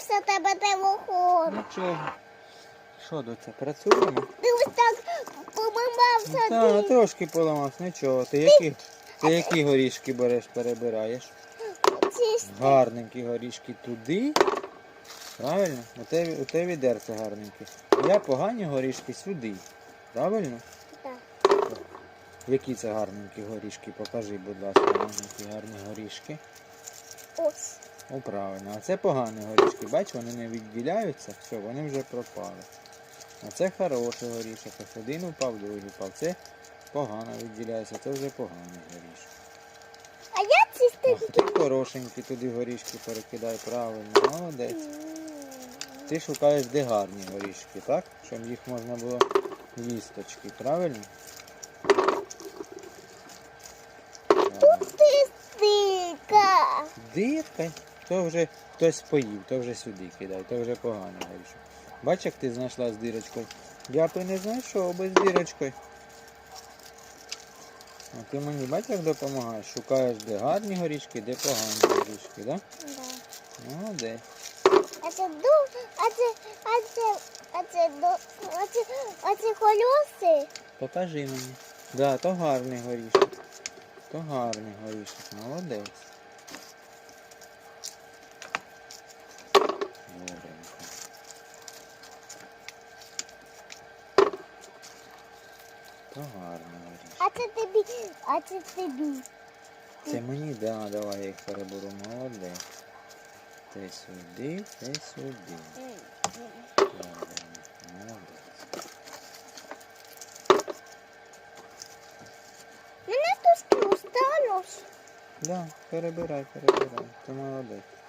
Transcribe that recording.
поламався тебе телефон. Нічого. Що до це? Працюємо? Ти ось так поламався Так, ти. трошки поламався, нічого. Ти які, ти які горішки береш, перебираєш? Гарненькі горішки туди. Правильно? У тебе, у тебе відерце гарненьке. Я погані горішки сюди. Правильно? Так. Які це гарненькі горішки? Покажи, будь ласка, які гарні горішки. Ось. О, правильно. А це погані горішки. Бач, вони не відділяються, все, вони вже пропали. А це хороший горішок. Ось один упав, другий упав. Це погано відділяється, це вже поганий горішок. А я Ах, чистенький. ти хорошенькі туди горішки перекидай, правильно, молодець. Ти шукаєш де гарні горішки, так? Щоб їх можна було їсточки, правильно? Правильно. Ти стика. Дірка. То вже хтось поїв, то вже сюди кидай, то вже поганий горішок. Бач, як ти знайшла з дірочкою. Я і не знайшов би з дірочкою. А ти мені бач, як допомагаєш? Шукаєш де гарні горішки, де погані горішки, так? Да. Молодець. А це ду, а це, а це, а це ду, а це, а це колеси. Покажи мені. Да, то гарний горішок. То гарний горішок. Молодець. То горішок. А це тобі, а це тобі. Це мені, да, давай я їх переберу. Молодець. Ти сюди, ти сюди. Правильно. Молодець. Мене трошки осталось. Да, перебирай, перебирай. Ти молодець.